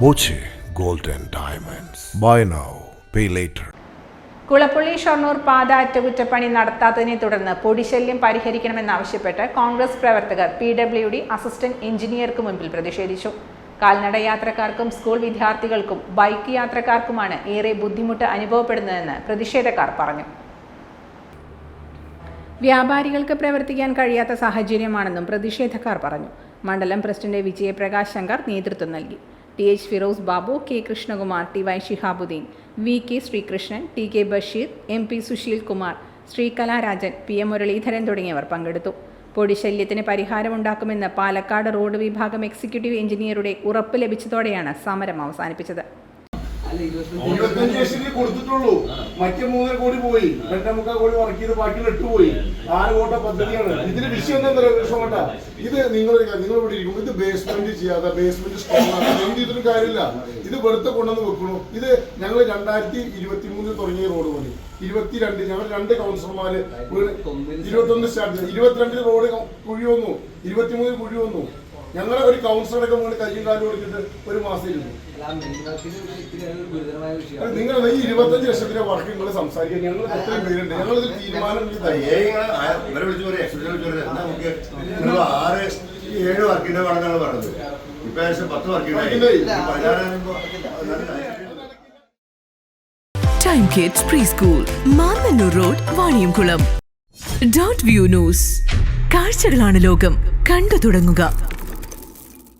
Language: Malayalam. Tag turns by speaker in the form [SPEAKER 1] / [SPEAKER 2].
[SPEAKER 1] Boche gold and Diamonds. Buy now, pay later.
[SPEAKER 2] Kulappully Shoranur പാത അറ്റകുറ്റപ്പണി നടത്താത്തതിനെ തുടർന്ന് പൊടിശല്യം പരിഹരിക്കണമെന്നാവശ്യപ്പെട്ട് കോൺഗ്രസ് പ്രവർത്തകർ പി ഡബ്ല്യു ഡി അസിസ്റ്റന്റ് എഞ്ചിനീയർക്ക് മുൻപിൽ പ്രതിഷേധിച്ചു കാൽനട യാത്രക്കാർക്കും സ്കൂൾ വിദ്യാർത്ഥികൾക്കും ബൈക്ക് യാത്രക്കാർക്കുമാണ് ഏറെ ബുദ്ധിമുട്ട് അനുഭവപ്പെടുന്നതെന്ന് പ്രതിഷേധക്കാർ പറഞ്ഞു വ്യാപാരികൾക്ക് പ്രവർത്തിക്കാൻ കഴിയാത്ത സാഹചര്യമാണെന്നും പ്രതിഷേധക്കാർ പറഞ്ഞു മണ്ഡലം പ്രസിഡന്റ് വിജയപ്രകാശ് ശങ്കർ നേതൃത്വം നൽകി T H Firoz Babu K Krishnakumar T Y Shihabuddin V K Sreekrishnan T K Basheer M P Sushil Kumar P M Muraleedharan തുടങ്ങിയവർ പങ്കെടുത്തു. പൊടിശല്യത്തിന് പരിഹാരമുണ്ടാക്കുമെന്ന് പാലക്കാട് റോഡ് വിഭാഗം എക്സിക്യൂട്ടീവ് എഞ്ചിനീയറുടെ ഉറപ്പ് ലഭിച്ചതോടെയാണ് സമരം അവസാനിപ്പിച്ചത്.
[SPEAKER 3] ഇരുപത്തഞ്ച് ലക്ഷത്തിൽ കൊടുത്തിട്ടുള്ളൂ. മറ്റേ മൂന്നര കോടി പോയി. രണ്ടേ മുക്കാൽ കോടി വർക്ക് ചെയ്ത് ബാക്കി എട്ട് പോയി. ആറ് കോട്ട പദ്ധതിയാണ്. ഇതിന് വിഷയം എന്താ ഇത് നിങ്ങൾ നിങ്ങൾ ഇവിടെ ഇരിക്കും ഇത് ബേസ്മെന്റ് ചെയ്യാതെ ബേസ്മെന്റ് സ്ട്രോങ് ആണ് ചെയ്തിട്ടും കാര്യമില്ല. ഇത് വെറുതെ കൊണ്ടുവന്ന് വെക്കണു. ഇത് ഞങ്ങൾ രണ്ടായിരത്തി ഇരുപത്തി മൂന്നിൽ തുടങ്ങിയ റോഡ് പണി ഇരുപത്തിരണ്ട് ഞങ്ങൾ രണ്ട് കൗൺസിലർമാര് ഇരുപത്തൊന്ന് സ്റ്റാർട്ട് ചെയ്തു ഇരുപത്തിരണ്ടിൽ റോഡ് കുഴി വന്നു. ഇരുപത്തിമൂന്നിൽ കുഴി വന്നു. ഞങ്ങളെ ഒരു കൗൺസിലറൊക്കെ കൊണ്ട് കയ്യും കാലും കൊടുത്തിട്ട് ഒരു മാസം ഇരുന്നു നിങ്ങൾ ഈ ഇരുപത്തഞ്ച് ലക്ഷത്തിന്റെ വർക്ക് നിങ്ങൾ സംസാരിക്കാൻ ഞങ്ങൾ എത്രയും പേരുണ്ട്? ഞങ്ങൾ ഒരു തീരുമാനം
[SPEAKER 4] ആറ് ഏഴ് വർക്കിന്റെ വേണമെന്നാണ് പറഞ്ഞത്. ഇപ്പൊ പത്ത് വർക്കിന്റെ Time.
[SPEAKER 5] Time kids preschool Mannanur road Vaniyamkulam dot view news കാഴ്ചകളാണ് ലോകം. കണ്ടു തുടങ്ങുക.